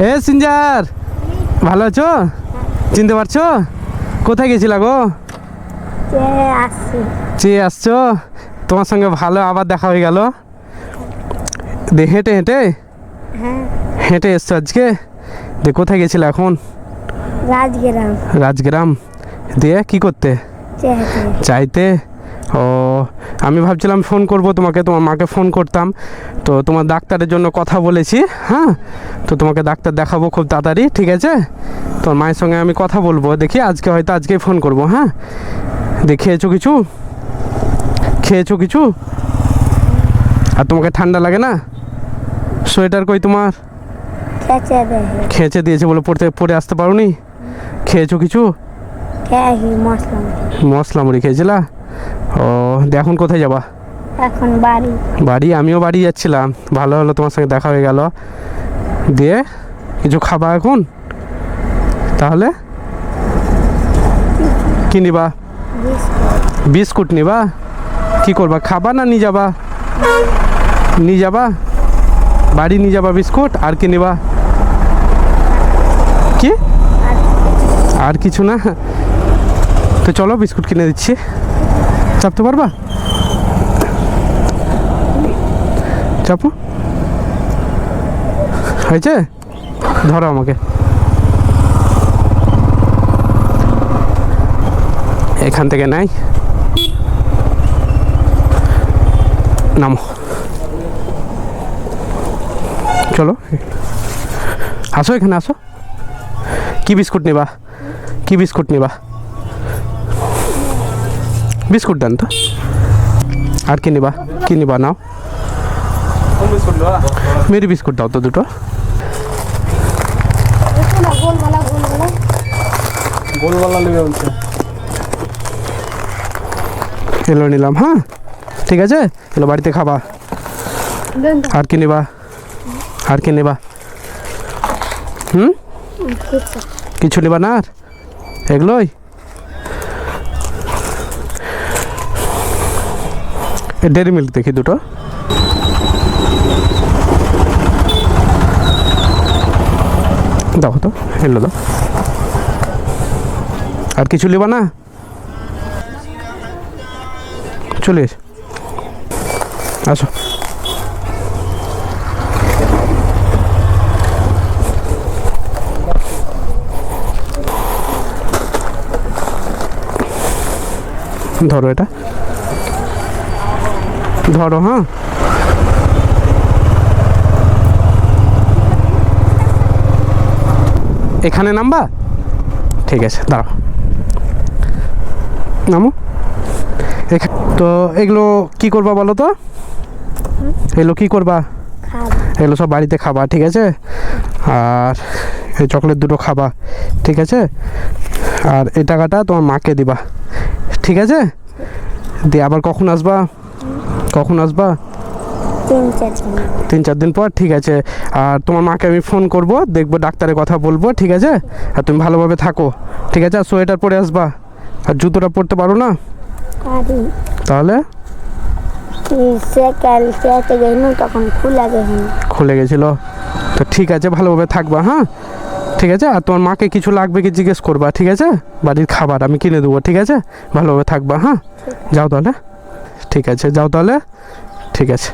এ সিঞ্জার ভালো আছো? চিনতে পারছ? কোথায় গেছিলা গো? চেয়ে আসছো। তোমার সঙ্গে ভালো আবার দেখা হয়ে গেল। দে হেঁটে হেঁটে। হ্যাঁ। হেঁটে এসছো আজকে? দে কোথায় গেছিলে এখন? রাজগ্রাম। রাজগ্রাম। দিয়ে কি করতে? চাইতে? ও আমি ভাবছিলাম ফোন করব তোমাকে তোমার মাকে ফোন করতাম। তো তোমার ডাক্তারের জন্য কথা বলেছি হ্যাঁ? তো তোমাকে ডাক্তার দেখাবো খুব তাড়াতাড়ি ঠিক আছে? তোমার মায়ের সঙ্গে আমি কথা বলব দেখি আজকে হয়তো আজকেই ফোন করব হ্যাঁ? দিয়ে খেয়েছো কিছু? খেয়েছো কিছু? আর তোমাকে ঠান্ডা লাগে না? সোয়েটার কই তোমার? খেয়েছে দিয়েছে বলে পড়তে পড়ে আসতে পারো নি খেয়েছো কিছু? মশলা মশলা মুড়ি খেয়েছিলা? ও এখন কোথায় যাবা? এখন বাড়ি। বাড়ি? আমিও বাড়ি যাচ্ছিলাম। ভালো হলো তোমার সঙ্গে দেখা হয়ে গেল। দিয়ে কিছু খাবা এখন? তাহলে? কি নিবা? বিস্কুট। নিবা? কি করবা? খাবা না নিয়ে যাবা? নিয়ে যাবা? বাড়ি নিয়ে যাবা বিস্কুট? আর কি নিবা? কি? আর আর কিছু না? তো চলো বিস্কুট কিনে দিচ্ছি। চাপতে পারবা? চাপো। হয়েছে? ধরো আমাকে। এখান থেকে নাই। নামো। চলো। আসো এখানে, আসো। কি বিস্কুট নেবা? কি বিস্কুট নেবা? বিস্কুট দেন তো। আর কি নেবা? কি নেবা নাও? মেরি বিস্কুট দাও তো দুটো। এলো নিলাম হ্যাঁ? ঠিক আছে? এলো বাড়িতে খাবা। আর কি নেবা? আর কি নেবা? হুম? কিছু নেবা না আর? এগুলোই? ডেরি মিল্ক দেখি দুটো। দাও তো, এলো দাও আর কিছু নেবা না? চলে আসো। ধরো এটা। ধরো হ্যাঁ? এখানে নামবা ঠিক আছে দাঁড়াও। নামো? তো এগুলো কি করবা বলো তো? এগুলো কি করবা? এগুলো সব বাড়িতে খাবা ঠিক আছে? আর এই চকলেট দুটো খাবা ঠিক আছে? আর এই টাকাটা তোমার মাকে দিবা ঠিক আছে? দিয়ে আবার কখন আসবা? কখন আসবা? তিন চার দিন। পর? ঠিক আছে। আর তোমার মাকে আমি ফোন করব দেখব ডাক্তারের কথা বলব ঠিক আছে? আর তুমি ভালোভাবে থাকো ঠিক আছে? আর সোয়েটার পরে আসবা। আর জুতোটা পরতে পারো না? তাহলে? তখন খুলে গেছিল। তো ঠিক আছে ভালোভাবে থাকবা হ্যাঁ? ঠিক আছে? আর তোমার মাকে কিছু লাগবে কি জিজ্ঞেস করবা ঠিক আছে? বাড়ির খাবার আমি কিনে দেবো ঠিক আছে? ভালোভাবে থাকবা হ্যাঁ? যাও তাহলে। ঠিক আছে যাও তাহলে? ঠিক আছে।